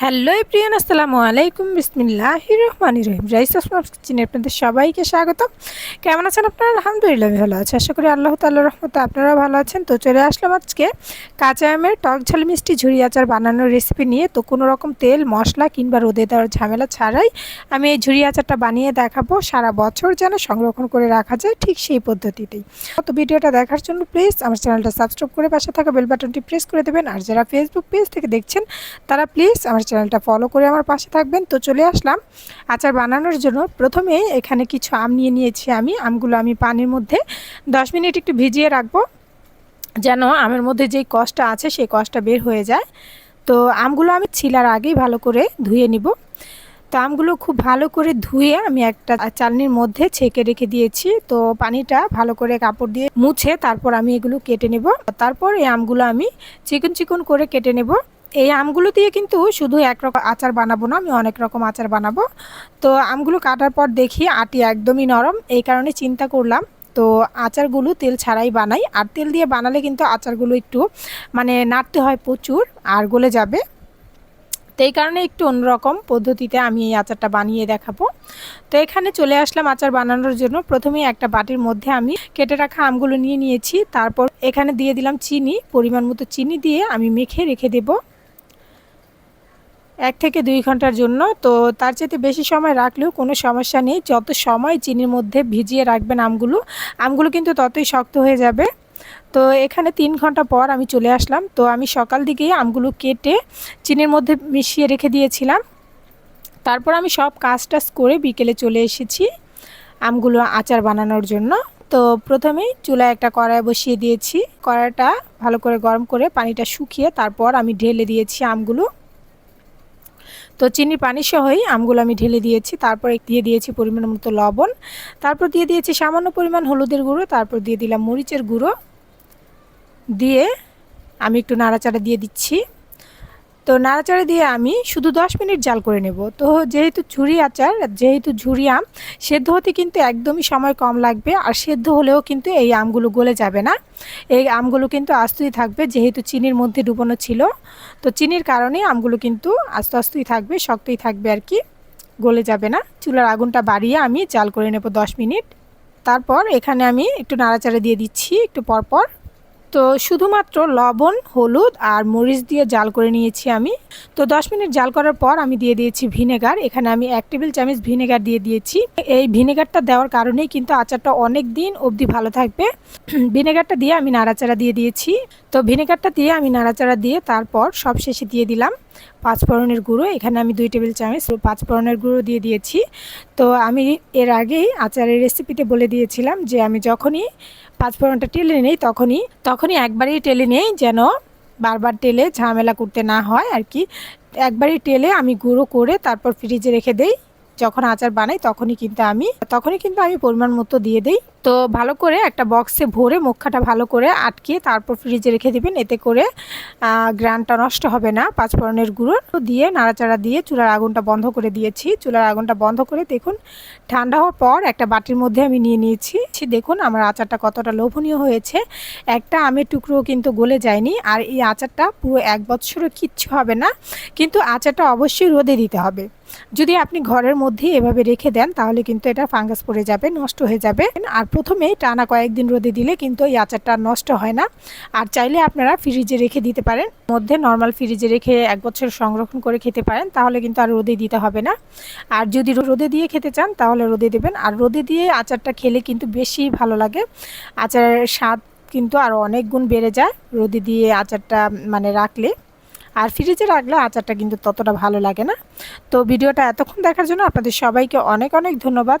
Hello Priyan আসসালামু আলাইকুম বিসমিল্লাহ রহমান রহিম রাইস আসমাস কিচেনে আপনাদের সবাইকে স্বাগত কেমন আছেন আপনারা? আলহামদুলিল্লাহ, আমি ভালো আছি। আশা করি আল্লাহ তাল্লাহ রহমতে আপনারা ভালো আছেন। তো চলে আসলাম আজকে কাঁচা আমের টক ঝাল মিষ্টি ঝুড়ি আচার বানানোর রেসিপি নিয়ে। তো কোনো রকম তেল, মশলা কিংবা রোদে দেওয়ার ঝামেলা ছাড়াই আমি এই ঝুড়ি আচারটা বানিয়ে দেখাবো। সারা বছর যেন সংরক্ষণ করে রাখা যায় ঠিক সেই পদ্ধতিতেই। তো ভিডিওটা দেখার জন্য প্লিজ আমার চ্যানেলটা সাবস্ক্রাইব করে পাশে থাকা বেল বাটনটি প্রেস করে দেবেন। আর যারা ফেসবুক পেজ থেকে দেখছেন, তারা প্লিজ আমার চ্যানেলটা ফলো করে আমার পাশে থাকবেন। তো চলে আসলাম আচার বানানোর জন্য। প্রথমে এখানে কিছু আম নিয়ে নিয়েছি আমি। আমগুলো আমি পানির মধ্যে দশ মিনিট একটু ভিজিয়ে রাখব, যেন আমের মধ্যে যেই কষটা আছে সেই কষটা বের হয়ে যায়। তো আমগুলো আমি ছিলার আগেই ভালো করে ধুয়ে নিব। তো আমগুলো খুব ভালো করে ধুয়ে আমি একটা চালনির মধ্যে ছেঁকে রেখে দিয়েছি। তো পানিটা ভালো করে কাপড় দিয়ে মুছে তারপর আমি এগুলো কেটে নেব। তারপর এই আমগুলো আমি চিকন চিকন করে কেটে নেব। এই আমগুলো দিয়ে কিন্তু শুধু একরকম আচার বানাবো না, আমি অনেক রকম আচার বানাবো। তো আমগুলো কাটার পর দেখি আটি একদমই নরম, এই কারণে চিন্তা করলাম। তো আচারগুলো তেল ছাড়াই বানাই, আর তেল দিয়ে বানালে কিন্তু আচারগুলো একটু মানে নাড়তে হয় প্রচুর, আর গলে যাবে। তো এই কারণে একটু অন্যরকম পদ্ধতিতে আমি এই আচারটা বানিয়ে দেখাবো। তো এখানে চলে আসলাম আচার বানানোর জন্য। প্রথমে একটা বাটির মধ্যে আমি কেটে রাখা আমগুলো নিয়ে নিয়েছি। তারপর এখানে দিয়ে দিলাম চিনি, পরিমাণ মতো চিনি দিয়ে আমি মেখে রেখে দেবো। এক থেকে দুই ঘণ্টার জন্য। তো তার চাইতে বেশি সময় রাখলেও কোনো সমস্যা নেই। যত সময় চিনির মধ্যে ভিজিয়ে রাখবেন আমগুলো আমগুলো কিন্তু ততই শক্ত হয়ে যাবে। তো এখানে তিন ঘণ্টা পর আমি চলে আসলাম। তো আমি সকাল দিকেই আমগুলো কেটে চিনির মধ্যে মিশিয়ে রেখে দিয়েছিলাম। তারপর আমি সব কাজ টাজ করে বিকেলে চলে এসেছি আমগুলো আচার বানানোর জন্য। তো প্রথমেই চুলায় একটা কড়াই বসিয়ে দিয়েছি। কড়াইটা ভালো করে গরম করে পানিটা শুকিয়ে তারপর আমি ঢেলে দিয়েছি আমগুলো। তো চিনির পানি সহই আমগুলো আমি ঢেলে দিয়েছি, তারপর দিয়ে দিয়েছি পরিমাণ মতো লবণ, তারপর দিয়ে দিয়েছি সামান্য পরিমাণ হলুদের গুঁড়ো, তারপর দিয়ে দিলাম মরিচের গুঁড়ো, দিয়ে আমি একটু নাড়াচাড়া দিয়ে দিচ্ছি। তো নাড়াচাড়া দিয়ে আমি শুধু দশ মিনিট জাল করে নেব। তো যেহেতু ঝুরি আচার, যেহেতু ঝুড়ি আম, সেদ্ধ হতে কিন্তু একদমই সময় কম লাগবে আর সেদ্ধ হলেও কিন্তু এই আমগুলো গলে যাবে না। এই আমগুলো কিন্তু আস্তই থাকবে, যেহেতু চিনির মধ্যে ডুবানো ছিল। তো চিনির কারণে আমগুলো কিন্তু আস্তে আস্তেই থাকবে, শক্তই থাকবে আর কি, গলে যাবে না। চুলার আগুনটা বাড়িয়ে আমি জাল করে নেব দশ মিনিট। তারপর এখানে আমি একটু নাড়াচাড়া দিয়ে দিচ্ছি, একটু পরপর। তো শুধুমাত্র লবণ, হলুদ আর মরিচ দিয়ে জাল করে নিয়েছি আমি। তো দশ মিনিট জাল করার পর আমি দিয়ে দিয়েছি ভিনেগার। এখানে আমি এক টেবিল চামচ ভিনেগার দিয়ে দিয়েছি। এই ভিনেগারটা দেওয়ার কারণেই কিন্তু আচারটা অনেক দিন অবধি ভালো থাকবে। ভিনেগারটা দিয়ে আমি নাড়াচাড়া দিয়ে দিয়েছি। তো ভিনেগারটা দিয়ে আমি নাড়াচাড়া দিয়ে তারপর সব শেষে দিয়ে দিলাম। পাঁচফোড়নের গুঁড়ো, এখানে আমি দুই টেবিল চামচ পাঁচফোড়নের গুঁড়ো দিয়ে দিয়েছি। তো আমি এর আগেই আচারের রেসিপিতে বলে দিয়েছিলাম যে আমি যখনই পাঁচফোড়নটা টেলে নেই তখনই তখনই একবারেই টেলে নেই যেন বারবার টেলে ঝামেলা করতে না হয় আর কি। একবারই টেলে আমি গুঁড়ো করে তারপর ফ্রিজে রেখে দেই। যখন আচার বানাই তখনই কিন্তু আমি, তখনই কিন্তু আমি পরিমাণ মতো দিয়ে দিই। তো ভালো করে একটা বক্সে ভরে মুখাটা ভালো করে আটকে তারপর ফ্রিজে রেখে দেবেন। এতে করে গ্রানটা নষ্ট হবে না পাঁচফোড়নের গুঁড়ো। দিয়ে নাড়াচাড়া দিয়ে চুলার আগুনটা বন্ধ করে দিয়েছি। চুলার আগুনটা বন্ধ করে দেখুন, ঠান্ডা হওয়ার পর একটা বাটির মধ্যে আমি নিয়ে নিয়েছি। দেখুন আমার আচারটা কতটা লোভনীয় হয়েছে। একটা আমের টুকরো কিন্তু গলে যায়নি আর এই আচারটা পুরো এক বছরও কিচ্ছু হবে না। কিন্তু আচারটা অবশ্যই রোদে দিতে হবে। যদি আপনি ঘরের মধ্যে এভাবে রেখে দেন তাহলে কিন্তু এটা ফাঙ্গাস পড়ে যাবে, নষ্ট হয়ে যাবে। আর প্রথমে টানা কয়েকদিন রোদে দিলে কিন্তু এই আচারটা নষ্ট হয় না। আর চাইলে আপনারা ফ্রিজে রেখে দিতে পারেন। মধ্যে নর্মাল ফ্রিজে রেখে এক বছর সংরক্ষণ করে খেতে পারেন, তাহলে কিন্তু আর রোদে দিতে হবে না। আর যদি রোদে দিয়ে খেতে চান, তাহলে রোদে দেবেন। আর রোদে দিয়ে আচারটা খেলে কিন্তু বেশি ভালো লাগে। আচারের স্বাদ কিন্তু আরও অনেক গুণ বেড়ে যায় রোদে দিয়ে আচারটা মানে রাখলে। আর ফ্রিজে রাখলে আচারটা কিন্তু ততটা ভালো লাগে না। তো ভিডিওটা এতক্ষণ দেখার জন্য আপনাদের সবাইকে অনেক অনেক ধন্যবাদ।